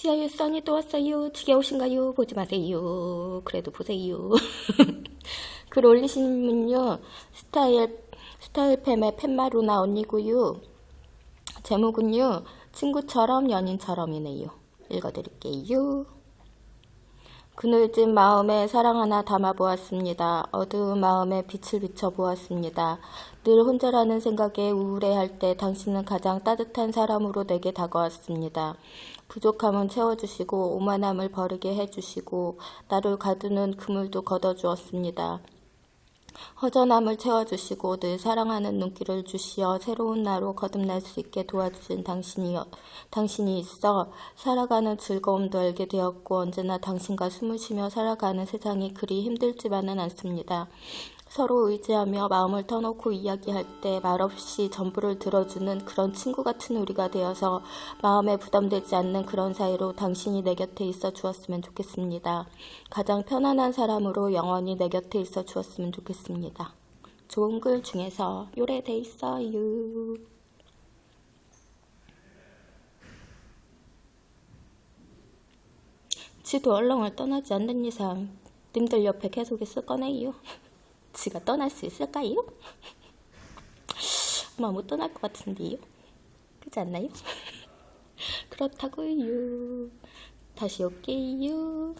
시아유 써니 또 왔어요. 지겨우신가요? 보지 마세요. 그래도 보세요. 글 올리신 분요. 스타일, 스타일팸의 팻마루나 언니고요. 제목은요. 친구처럼 연인처럼이네요. 읽어드릴게요. 그늘진 마음에 사랑 하나 담아보았습니다. 어두운 마음에 빛을 비춰보았습니다. 늘 혼자라는 생각에 우울해할 때 당신은 가장 따뜻한 사람으로 내게 다가왔습니다. 부족함은 채워주시고 오만함을 버리게 해주시고 나를 가두는 그물도 걷어주었습니다. 허전함을 채워주시고 늘 사랑하는 눈길을 주시어 새로운 나로 거듭날 수 있게 도와주신 당신이, 당신이 있어 살아가는 즐거움도 알게 되었고 언제나 당신과 숨을 쉬며 살아가는 세상이 그리 힘들지만은 않습니다. 서로 의지하며 마음을 터놓고 이야기할 때 말없이 전부를 들어주는 그런 친구 같은 우리가 되어서 마음에 부담되지 않는 그런 사이로 당신이 내 곁에 있어 주었으면 좋겠습니다. 가장 편안한 사람으로 영원히 내 곁에 있어 주었으면 좋겠습니다. 좋은 글 중에서 요래돼 있어요. 지도 얼렁을 떠나지 않는 이상 님들 옆에 계속 있을 거네요. 지가 떠날 수 있을까요? 아마 못 떠날 것 같은데요. 그렇지 않나요? 그렇다고요. 다시 올게요.